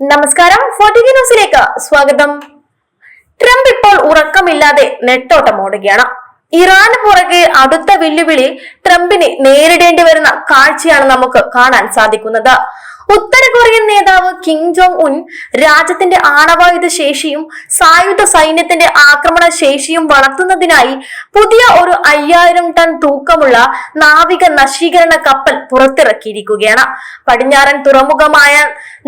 നമസ്കാരം. ഫോർട്ടി ന്യൂസിലേക്ക് സ്വാഗതം. ട്രംപ് ഇപ്പോൾ ഉറക്കമില്ലാതെ നെട്ടോട്ടം ഓടുകയാണ്. ഇറാന് പുറകെ അടുത്ത വെല്ലുവിളി ട്രംപിനെ നേരിടേണ്ടി വരുന്ന കാഴ്ചയാണ് നമുക്ക് കാണാൻ സാധിക്കുന്നത്. ഉത്തര കൊറിയൻ നേതാവ് കിം ജോങ് ഉൻ രാജ്യത്തിന്റെ ആണവായുധ ശേഷിയും സായുധ സൈന്യത്തിന്റെ ആക്രമണ ശേഷിയും വളർത്തുന്നതിനായി പുതിയ ഒരു അയ്യായിരം ടൺ തൂക്കമുള്ള നാവിക നശീകരണ കപ്പൽ പുറത്തിറക്കിയിരിക്കുകയാണ്. പടിഞ്ഞാറൻ തുറമുഖമായ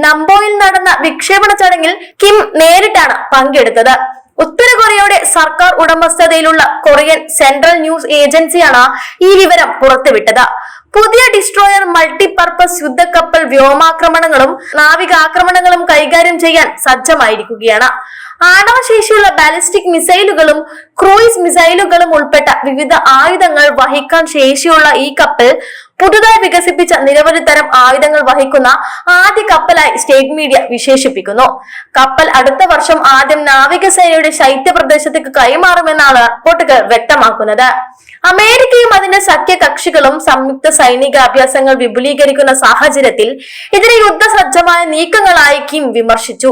നമ്പോയിൽ നടന്ന വിക്ഷേപണ ചടങ്ങിൽ കിം നേരിട്ടാണ് പങ്കെടുത്തത്. ഉത്തര കൊറിയയുടെ സർക്കാർ ഉടമസ്ഥതയിലുള്ള കൊറിയൻ സെൻട്രൽ ന്യൂസ് ഏജൻസിയാണ് ഈ വിവരം പുറത്തുവിട്ടത്. പുതിയ ഡിസ്ട്രോയർ മൾട്ടിപർപ്പസ് യുദ്ധക്കപ്പൽ വ്യോമാക്രമണങ്ങളും നാവിക ആക്രമണങ്ങളും കൈകാര്യം ചെയ്യാൻ സജ്ജമായിരിക്കുകയാണ്. ആണവശേഷിയുള്ള ബാലിസ്റ്റിക് മിസൈലുകളും ക്രൂയിസ് മിസൈലുകളും ഉൾപ്പെട്ട വിവിധ ആയുധങ്ങൾ വഹിക്കാൻ ശേഷിയുള്ള ഈ കപ്പൽ പുതുതായി വികസിപ്പിച്ച നിരവധി തരം ആയുധങ്ങൾ വഹിക്കുന്ന ആദ്യ കപ്പലായി സ്റ്റേറ്റ് മീഡിയ വിശേഷിപ്പിക്കുന്നു. കപ്പൽ അടുത്ത വർഷം ആദ്യം നാവികസേനയുടെ ശൈത്യ പ്രദേശത്തേക്ക് കൈമാറുമെന്നാണ് റിപ്പോർട്ടുകൾ വ്യക്തമാക്കുന്നത്. അമേരിക്കയും അതിന്റെ സഖ്യകക്ഷികളും സംയുക്ത സൈനിക അഭ്യാസങ്ങൾ വിപുലീകരിക്കുന്ന സാഹചര്യത്തിൽ ഇതിനെ യുദ്ധസജ്ജമായ നീക്കങ്ങളായി കിം വിമർശിച്ചു.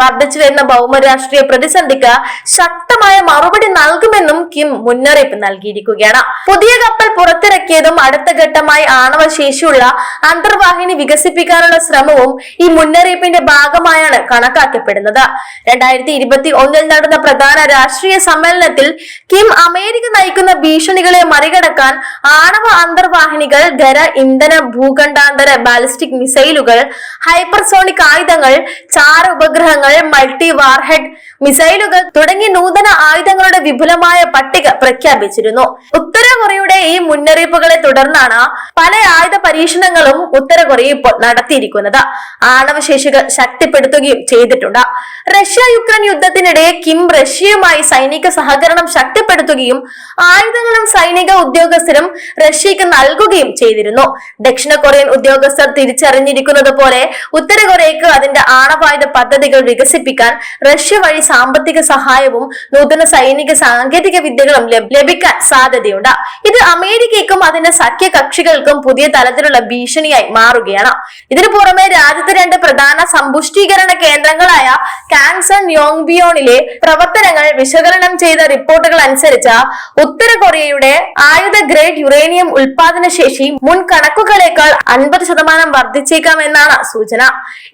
വർദ്ധിച്ചു വരുന്ന ഭൗമരാഷ്ട്രീയ പ്രതിസന്ധിക്ക് ശക്തമായ മറുപടി നൽകുമെന്നും കിം മുന്നറിയിപ്പ് നൽകിയിരിക്കുകയാണ്. പുതിയ കപ്പൽ പുറത്തിറക്കിയതും അടുത്ത ഘട്ടമായി ആണവ ശേഷിയുള്ള അന്തർവാഹിനി വികസിപ്പിക്കാനുള്ള ശ്രമവും ഈ മുന്നറിയിപ്പിന്റെ ഭാഗമായാണ് കണക്കാക്കപ്പെടുന്നത്. രണ്ടായിരത്തി ഇരുപത്തി ഒന്നിൽ നടന്ന പ്രധാന രാഷ്ട്രീയ സമ്മേളനത്തിൽ കിം അമേരിക്ക നയിക്കുന്ന ഭീഷണികളെ മറികടക്കാൻ ആണവ അന്തർവാഹിനികൾ ഖര ഇന്ധന ഭൂഖണ്ഡാന്തര ബാലിസ്റ്റിക് മിസൈലുകൾ ഹൈപ്പർസോണിക് ആയുധങ്ങൾ ചാര ഉപഗ്രഹങ്ങൾ മൾട്ടി വാർഹെഡ് മിസൈലുകൾ തുടങ്ങിയ നൂതന ആയുധങ്ങളുടെ വിപുലമായ പട്ടിക പ്രഖ്യാപിച്ചിരുന്നു. ഉത്തര കൊറിയയുടെ ഈ മുന്നറിയിപ്പുകളെ തുടർന്നാണ് പല ആയുധ പരീക്ഷണങ്ങളും ഉത്തര കൊറിയ ഇപ്പോൾ നടത്തിയിരിക്കുന്നത്. ആണവശേഷികൾ ശക്തിപ്പെടുത്തുകയും ചെയ്തിട്ടുണ്ട്. റഷ്യ യുക്രൈൻ യുദ്ധത്തിനിടെ കിം റഷ്യയുമായി സൈനിക സഹകരണം ശക്തിപ്പെടുത്തുകയും ആയുധങ്ങളും സൈനിക ഉദ്യോഗസ്ഥരും റഷ്യക്ക് നൽകുകയും ചെയ്തിരുന്നു. ദക്ഷിണ കൊറിയൻ ഉദ്യോഗസ്ഥർ തിരിച്ചറിഞ്ഞിരിക്കുന്നത് പോലെ ഉത്തര കൊറിയക്ക് അതിന്റെ ആണവായുധ പദ്ധതികൾ വികസിപ്പിക്കാൻ റഷ്യ വഴി സാമ്പത്തിക സഹായവും നൂതന സൈനിക സാങ്കേതിക വിദ്യകളും ലഭ- ലഭിക്കാൻ സാധ്യതയുണ്ട്. ഇത് അമേരിക്കയ്ക്കും അതിന്റെ സഖ്യകക്ഷികൾക്കും പുതിയ തലത്തിലുള്ള ഭീഷണിയായി മാറുകയാണ്. ഇതിനു പുറമെ രാജ്യത്തെ രണ്ട് പ്രധാന സമ്പുഷ്ടീകരണ കേന്ദ്രങ്ങളായ കാങ്സൺ യോങ്ബിയോണിലെ പ്രവർത്തനങ്ങൾ വിശകലനം ചെയ്ത റിപ്പോർട്ടുകൾ അനുസരിച്ച് ഉത്തര കൊറിയയുടെ ആയുധ ഗ്രേഡ് യുറേനിയം ഉൽപാദന ശേഷി മുൻ കണക്കുകളേക്കാൾ അൻപത് ശതമാനം വർദ്ധിച്ചേക്കാമെന്നാണ് സൂചന.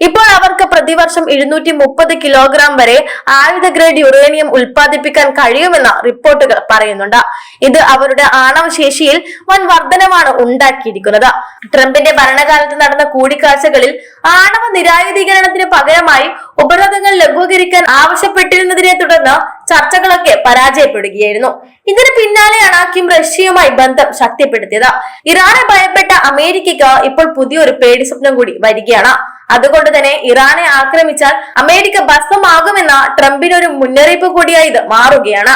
ഇപ്പോൾ അവർക്ക് പ്രതിവർഷം എഴുന്നൂറ്റി മുപ്പത് കിലോഗ്രാം വരെ ആയുധ ഗ്രേഡ് യുറേനിയം ഉൽപ്പാദിപ്പിക്കാൻ കഴിയുമെന്ന് റിപ്പോർട്ടുകൾ പറയുന്നുണ്ട്. ഇത് അവരുടെ ആണവ ശേഷിയിൽ വൻ വർധനമാണ് ഉണ്ടാക്കിയിരിക്കുന്നത്. ട്രംപിന്റെ ഭരണകാലത്ത് നടന്ന കൂടിക്കാഴ്ചകളിൽ ആണവ നിരായുധീകരണത്തിന് പകരമായി ഉപരോധങ്ങൾ ലഘൂകരിക്കാൻ ആവശ്യപ്പെട്ടിരുന്നതിനെ തുടർന്ന് ചർച്ചകളൊക്കെ പരാജയപ്പെടുകയായിരുന്നു. ഇതിന് പിന്നാലെയാണ് കിം റഷ്യയുമായി ബന്ധം ശക്തിപ്പെടുത്തിയത്. ഇറാനെ ഭയപ്പെട്ട അമേരിക്കയ്ക്ക് ഇപ്പോൾ പുതിയൊരു പേടി സ്വപ്നം കൂടി വരികയാണ്. അതുകൊണ്ട് തന്നെ ഇറാനെ ആക്രമിച്ചാൽ അമേരിക്ക ഭസ്മമാകുമെന്ന ട്രംപിനൊരു മുന്നറിയിപ്പ് കൂടിയായി ഇത് മാറുകയാണ്.